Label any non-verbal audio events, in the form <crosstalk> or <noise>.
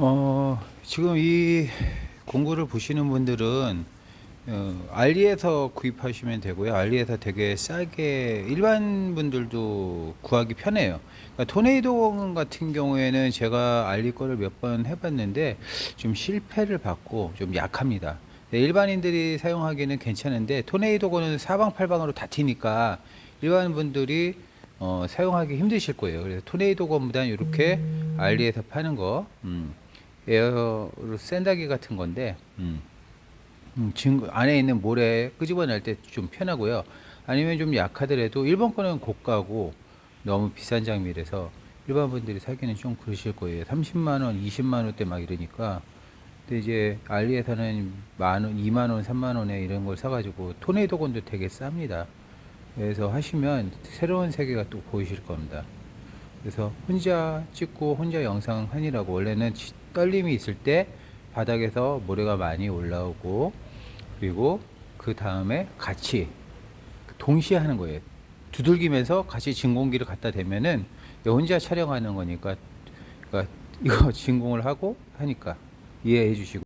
어, 지금 이 공구를 보시는 분들은 어, 알리에서 구입하시면 되고요. 알리에서 되게 싸게 일반 분들도 구하기 편해요. 그러니까 토네이도 같은 경우에는 제가 알리 거를 몇 번 해봤는데 좀 실패를 받고 좀 약합니다. 네, 일반인들이 사용하기는 괜찮은데 토네이도고는 사방팔방으로 다 튀니까 일반 분들이 어, 사용하기 힘드실 거예요. 그래서 토네이도건보다는 이렇게 알리에서 파는 거, 음, 에어로 샌다기 같은 건데, 음, 음, 지금 안에 있는 모래 끄집어낼 때 좀 편하고요. 아니면 좀 약하더라도 일본 거는 고가고 너무 비싼 장비라서 일반 분들이 사기는 좀 그러실 거예요. 30만 원, 20만 원대 막 이러니까. 근데 이제 알리에서는 만 원, 2만 원, 3만 원에 이런 걸 사가지고 토네이도건도 되게 쌉니다. 그래서 하시면 새로운 세계가 또 보이실 겁니다. 그래서 혼자 찍고 혼자 영상 하느라고 원래는 지- 떨림이 있을 때 바닥에서 모래가 많이 올라오고 그리고 그 다음에 같이 동시에 하는 거예요. 두들기면서 같이 진공기를 갖다 대면은 혼자 촬영하는 거니까 그러니까 이거 <laughs> 진공을 하고 하니까 이해해 주시고